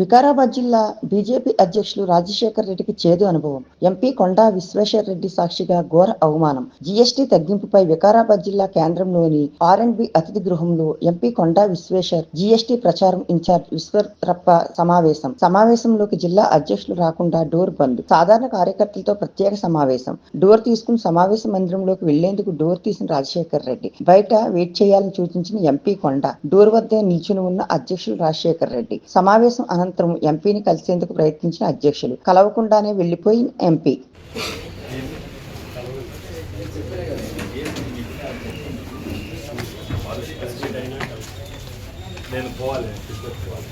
వికారాబాద్ జిల్లా బీజేపీ అధ్యక్షులు రాజశేఖర్ రెడ్డికి చేదు అనుభవం. ఎంపీ కొండా విశ్వేశ్వర్ రెడ్డి సాక్షిగా ఘోర అవమానం. జీఎస్టీ తగ్గింపుపై వికారాబాద్ జిల్లా కేంద్రంలోని ఆర్ అండ్ బి అతిథి గృహంలో ఎంపీ కొండా విశ్వేశ్వర్ జీఎస్టీ ప్రచారం ఇన్ఛార్జ్ విశ్వరప్ప సమావేశం. సమావేశంలోకి జిల్లా అధ్యక్షులు రాకుండా డోర్ బంద్. సాధారణ కార్యకర్తలతో ప్రత్యేక సమావేశం. డోర్ తీసుకుని సమావేశ మందిరంలోకి వెళ్ళేందుకు డోర్ తీసిన రాజశేఖర్ రెడ్డి. బయట వెయిట్ చేయాలని సూచించిన ఎంపీ కొండ డోర్ వద్దే నిల్చుని ఉన్న అధ్యక్షులు రాజశేఖర్ రెడ్డి. సమావేశం అనంతరం ఎంపీని కలిసేందుకు ప్రయత్నించిన అధ్యక్షులు. కలవకుండానే వెళ్ళిపోయిన ఎంపీ. నేను పోవాలి. తీసుకొచ్చుకోవాలి